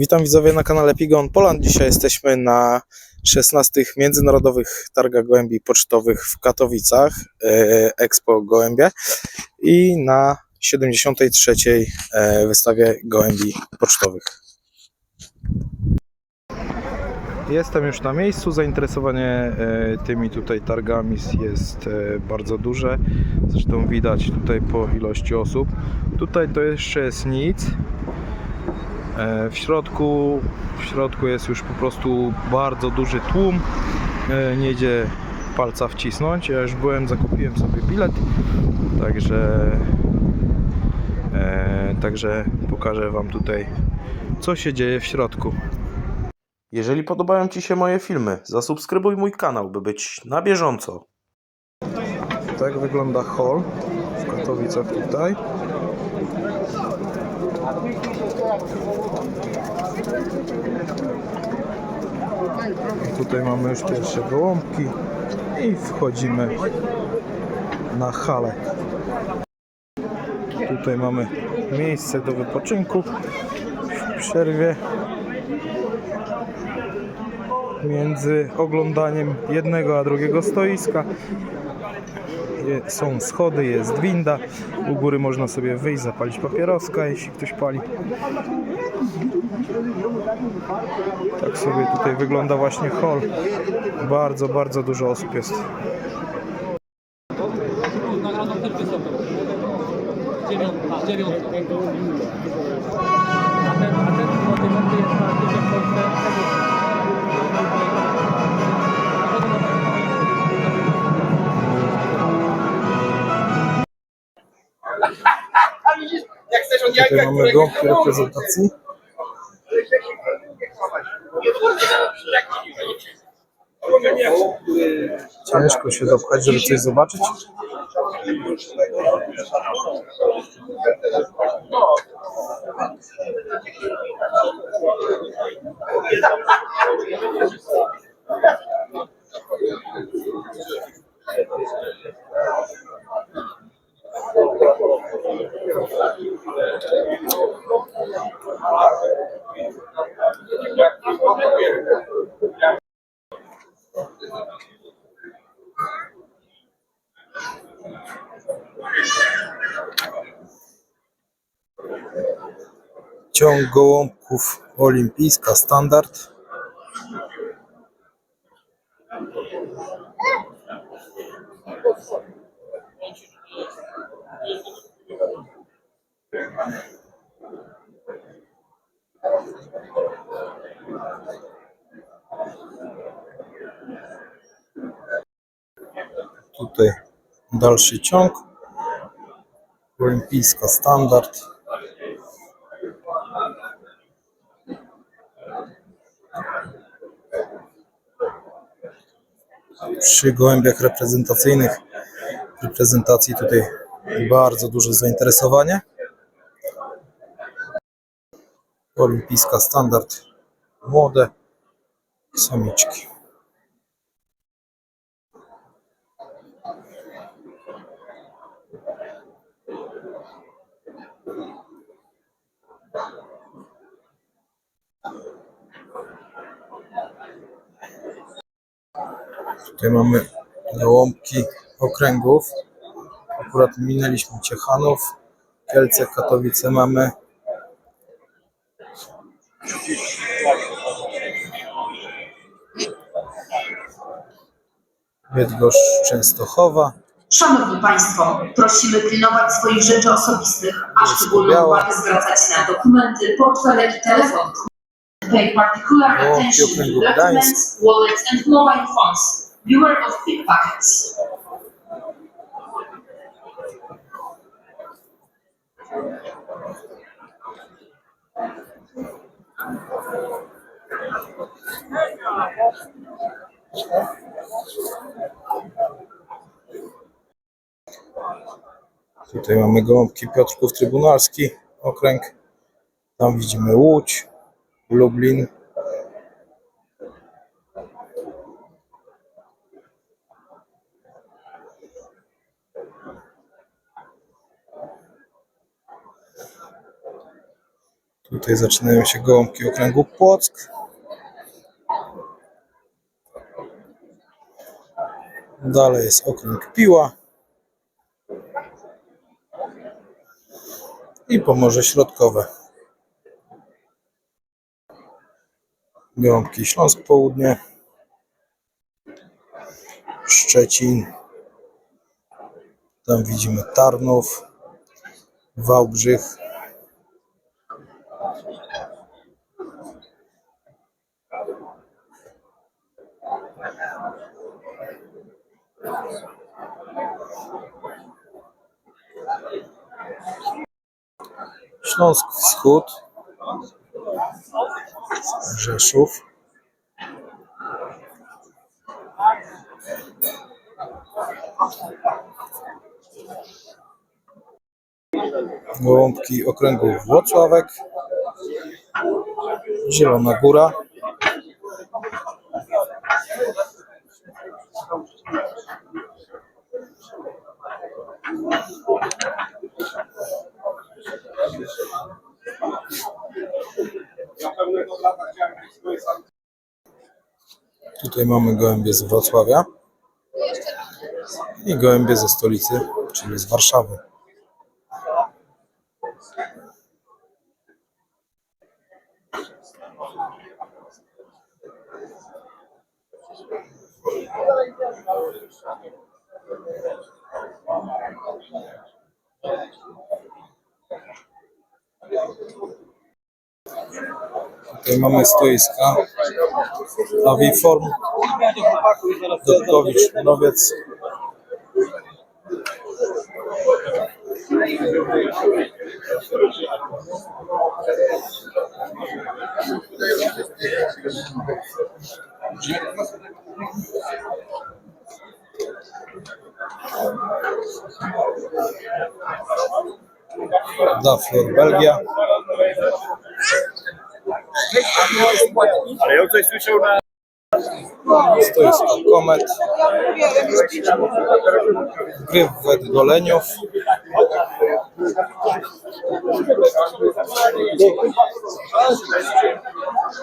Witam widzowie na kanale Pigon Poland. Dzisiaj jesteśmy na 16 Międzynarodowych Targach Gołębi Pocztowych w Katowicach, e, Expo Gołębie i na 73. e, wystawie Gołębi Pocztowych. Jestem już na miejscu. Zainteresowanie e, tymi tutaj targami jest bardzo duże. Zresztą widać tutaj po ilości osób. Tutaj to jeszcze jest nic. E, W środku, w środku jest już po prostu bardzo duży tłum. E, Nie idzie palca wcisnąć. Ja już byłem, zakupiłem sobie bilet. Także, e, także pokażę Wam tutaj, co się dzieje w środku. Jeżeli podobają Ci się moje filmy, zasubskrybuj mój kanał, by być na bieżąco. Tak wygląda hall w Katowicach tutaj. Tutaj mamy już pierwsze gołąbki i wchodzimy na halę. Tutaj mamy miejsce do wypoczynku w przerwie między oglądaniem jednego a drugiego stoiska. Są schody, jest winda. U góry można sobie wyjść, zapalić papieroska, jeśli ktoś pali. Tak sobie tutaj wygląda właśnie hall. Bardzo, bardzo dużo osób jest. Tutaj mamy gąbki reprezentacji. Ciężko się dopchać, żeby coś zobaczyć. Ciąg gołąbków olimpijska standard. Tutaj dalszy ciąg. Olimpijska standard. przy gołębiach reprezentacyjnych reprezentacji tutaj bardzo duże zainteresowanie. Olimpijska standard młode samiczki. Tutaj mamy gołąbki okręgów. Akurat minęliśmy Ciechanów. Kielce, Katowice mamy. Bydgoszcz, Częstochowa. Szanowni Państwo, prosimy pilnować swoich rzeczy osobistych, a szczególną uwagę zwracać na dokumenty, portfele i telefon. Pay particular attention to documents, wallets and mobile phones. Beware of pickpockets. Tutaj mamy gołąbki Piotrków Trybunalski, okręg. Tam widzimy Łódź, Lublin. Tutaj zaczynają się gołąbki okręgu Płock. Dalej jest okręg Piła. I Pomorze Środkowe. Gołąbki Śląsk Południe. Szczecin. Tam widzimy Tarnów, Wałbrzych. Śląsk Wschód, Rzeszów. Gołąbki okręgu Włocławek, Zielona Góra, Tutaj mamy gołębie z Wrocławia i gołębie ze stolicy, czyli z Warszawy. Tutaj mamy stoiska Aviform, Dudkowicz, Nowiec. Daflor, Belgia. Ale ja coś słyszał na... Stoisko Komet. Gryw Goleniów.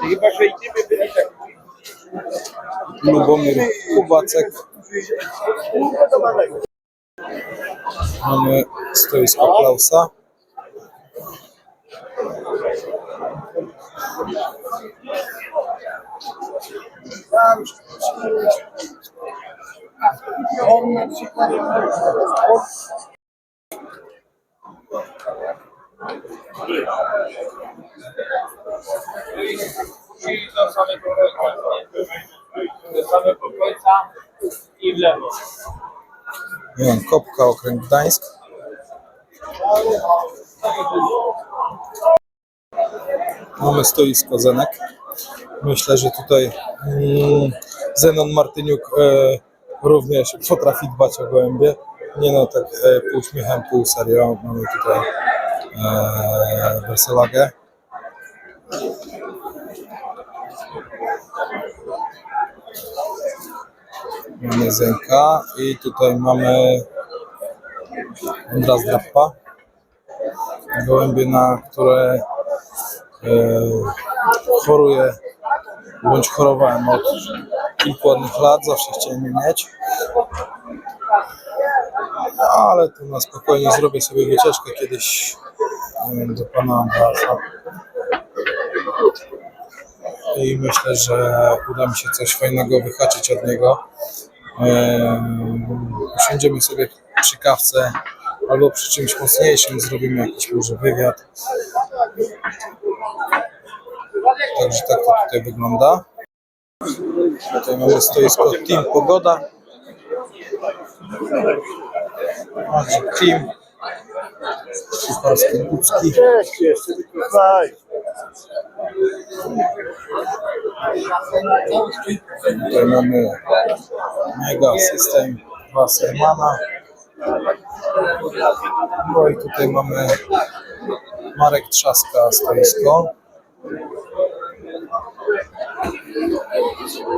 Chyba, że byli tak... Lubomir Kubacek. Mamy stoisko Klausa. Czyli do samego. Do samego końca i w lewo. Jan Kopka, okręg Gdańsk. Mamy stoisko Zenek. Myślę, że tutaj mm, Zenon Martyniuk e, również potrafi dbać o gołębie. Nie no, tak e, pół śmiechem, pół serio. Mamy tutaj e, Werselagę. Mamy Zenka i tutaj mamy Andras Drappa. Gołębie, na które choruję bądź chorowałem od kilku ładnych lat, zawsze chciałem je mieć. Ale to na spokojnie zrobię sobie wycieczkę kiedyś e, do pana Andrasa. I myślę, że uda mi się coś fajnego wyhaczyć od niego. Eee, usiądziemy sobie przy kawce albo przy czymś mocniejszym, zrobimy jakiś może wywiad. Także tak to tutaj wygląda. Tutaj mamy stoisko Team Pogoda. Magic Team. Kucharski Bucki. Tutaj mamy Mega System Wassermana. No i tutaj mamy Marek Trzaska stoisko. Jesus.